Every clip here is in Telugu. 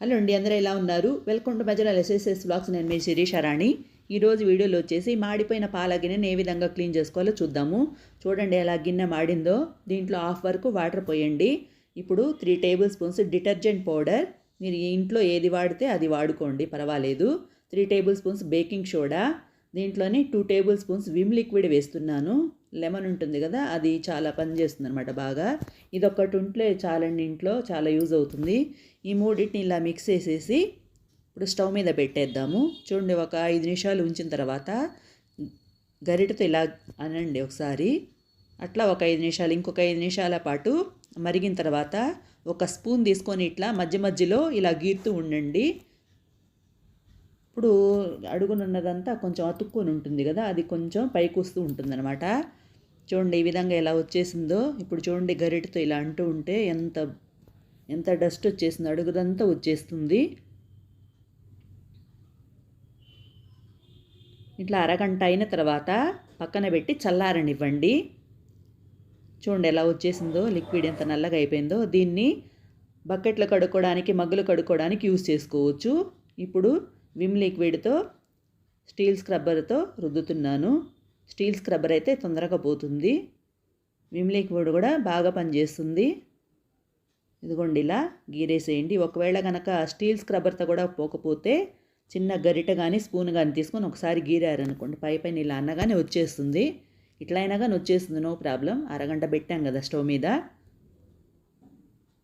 హలో అండి అందరూ ఎలా ఉన్నారు? వెల్కమ్ టు మజరాల్ ఎస్ఎస్ఎస్ బ్లాగ్స్ నేను మీ శిరీష రాణి. ఈరోజు వీడియోలో వచ్చేసి మాడిపోయిన పాల గిన్నెని ఏ విధంగా క్లీన్ చేసుకోవాలో చూద్దాము. చూడండి ఎలా గిన్నె మాడిందో. దీంట్లో హాఫ్ వరకు వాటర్ పోయండి. ఇప్పుడు three tablespoons detergent powder. మీరు ఇంట్లో ఏది వాడితే అది వాడుకోండి పర్వాలేదు. Three tablespoons baking soda. దీంట్లోనే two tablespoons Vim liquid వేస్తున్నాను. లెమన్ ఉంటుంది కదా అది చాలా పనిచేస్తుంది అనమాట బాగా. ఇది ఉంటే చాలండి ఇంట్లో చాలా యూజ్ అవుతుంది. ఈ మూడింటిని ఇలా మిక్స్ చేసేసి ఇప్పుడు స్టవ్ మీద పెట్టేద్దాము. చూడండి ఒక ఐదు నిమిషాలు ఉంచిన తర్వాత గరిటతో ఇలా అనండి ఒకసారి. అట్లా ఒక ఐదు నిమిషాలు ఇంకొక ఐదు నిమిషాల పాటు మరిగిన తర్వాత ఒక స్పూన్ తీసుకొని ఇట్లా మధ్య మధ్యలో ఇలా గీరుతూ ఉండండి. ఇప్పుడు అడుగునున్నదంతా కొంచెం అతుక్కొని ఉంటుంది కదా అది కొంచెం పైకి వస్తూ ఉంటుందన్నమాట. చూడండి ఈ విధంగా ఎలా వచ్చేసిందో. ఇప్పుడు చూడండి గరిటతో ఇలా అంటూ ఉంటే ఎంత ఎంత డస్ట్ వచ్చేసిందో అడుగుదంతా వచ్చేస్తుంది. ఇట్లా అరగంట అయిన తర్వాత పక్కన పెట్టి చల్లారనివ్వండి. చూడండి ఎలా వచ్చేసిందో లిక్విడ్ ఎంత నల్లగా అయిపోయిందో. దీన్ని బకెట్లు కడుక్కోవడానికి మగ్గులు కడుక్కోవడానికి యూస్ చేసుకోవచ్చు. ఇప్పుడు విమ్ లిక్విడ్తో స్టీల్ స్క్రబ్బర్తో రుద్దుతున్నాను. స్టీల్ స్క్రబ్బర్ అయితే తొందరగా పోతుంది. విమ్ లిక్విడ్ కూడా బాగా పనిచేస్తుంది. ఇదిగోండి ఇలా గీరేసేయండి. ఒకవేళ కనుక స్టీల్ స్క్రబ్బర్తో కూడా పోకపోతే చిన్న గరిట కానీ స్పూన్ కానీ తీసుకొని ఒకసారి గీరారనుకోండి. పై పైన ఇలా అన్నగానే వచ్చేస్తుంది. ఇట్లా అయినా కానీ వచ్చేస్తుంది నో ప్రాబ్లం. అరగంట పెట్టాం కదా స్టవ్ మీద.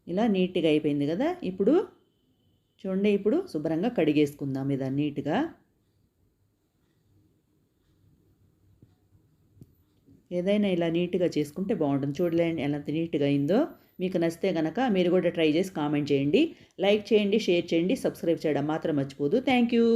ఇలా నీట్గా అయిపోయింది కదా. ఇప్పుడు చూడండి ఇప్పుడు శుభ్రంగా కడిగేసుకుందాం ఇది నీట్గా. ఏదైనా ఇలా నీట్గా చేసుకుంటే బాగుంటుంది. చూడలేండి ఎలా నీట్గా అయిందో మీకు నచ్చితే కనుక మీరు కూడా ట్రై చేసి కామెంట్ చేయండి. లైక్ చేయండి షేర్ చేయండి సబ్స్క్రైబ్ చేయడం మాత్రం మర్చిపోదు. Thank you.